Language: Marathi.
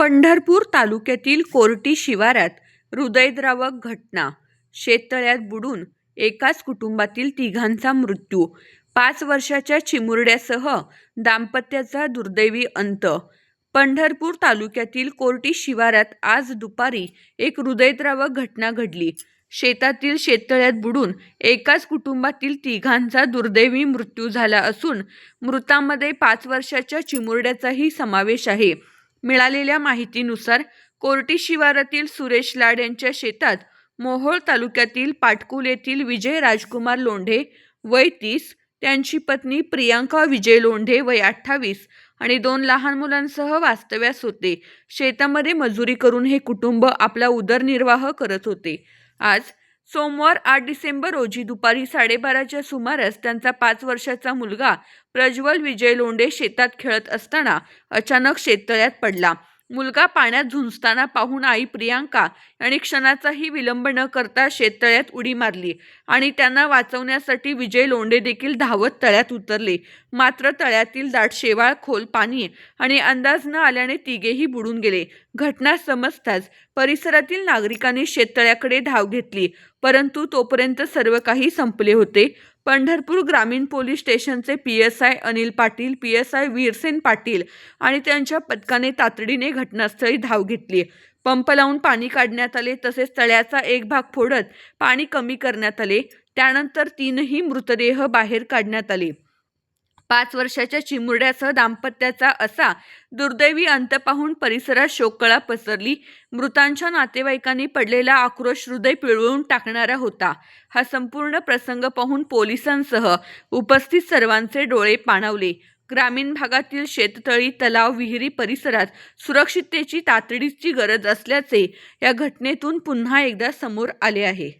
पंढरपूर तालुक्यातील कोर्टी शिवारात हृदयद्रावक घटना. शेततळ्यात बुडून एकाच कुटुंबातील तिघांचा मृत्यू. पाच वर्षाच्या चिमुरड्यासह दाम्पत्याचा दुर्दैवी अंत. पंढरपूर तालुक्यातील कोर्टी शिवारात आज दुपारी एक हृदयद्रावक घटना घडली. शेतातील शेततळ्यात बुडून एकाच कुटुंबातील तिघांचा दुर्दैवी मृत्यू झाला असून मृतामध्ये पाच वर्षाच्या चिमुरड्याचाही समावेश आहे. मिळालेल्या माहितीनुसार कोर्टी शिवारातील सुरेश लाड यांच्या शेतात मोहोळ तालुक्यातील पाटकुल येथील विजय राजकुमार लोंढे वय तीस त्यांची पत्नी प्रियांका विजय लोंढे वय अठ्ठावीस आणि दोन लहान मुलांसह वास्तव्यास होते. शेतामध्ये मजुरी करून हे कुटुंब आपला उदरनिर्वाह करत होते. आज सोमवार आठ डिसेंबर रोजी दुपारी साडेबाराच्या सुमारास त्यांचा पाच वर्षाचा मुलगा प्रज्वल विजय लोंढे शेतात खेळत असताना अचानक शेततळ्यात पडला. मुलगा पाण्यात झुंजताना पाहून आई प्रियांका यांनी क्षणाचाही विलंब न करता शेततळ्यात उडी मारली आणि त्यांना वाचवण्यासाठी विजय लोंढे देखील धावत तळ्यात उतरले. मात्र तळ्यातील दाट शेवाळ खोल पाणी आणि अंदाज न आल्याने तिघेही बुडून गेले. घटना समजताच परिसरातील नागरिकांनी शेततळ्याकडे धाव घेतली. परंतु तोपर्यंत सर्व काही संपले होते. पंढरपूर ग्रामीण पोलीस स्टेशनचे P S I Anil Patil P S I Virsen Patil आणि त्यांच्या पथकाने तातडीने घटनास्थळी धाव घेतली. पंप लावून पाणी काढण्यात आले तसेच तळ्याचा एक भाग फोडत पाणी कमी करण्यात आले. त्यानंतर तीनही मृतदेह बाहेर काढण्यात आले. पाच वर्षाच्या चिमुरड्यासह दाम्पत्याचा असा दुर्दैवी अंत पाहून परिसरात शोककळा पसरली. मृतांच्या नातेवाईकांनी पडलेला आक्रोश हृदय पिळवून टाकणारा होता. हा संपूर्ण प्रसंग पाहून पोलिसांसह उपस्थित सर्वांचे डोळे पाणावले. ग्रामीण भागातील शेततळी तलाव विहिरी परिसरात सुरक्षिततेची तातडीची गरज असल्याचे या घटनेतून पुन्हा एकदा समोर आले आहे.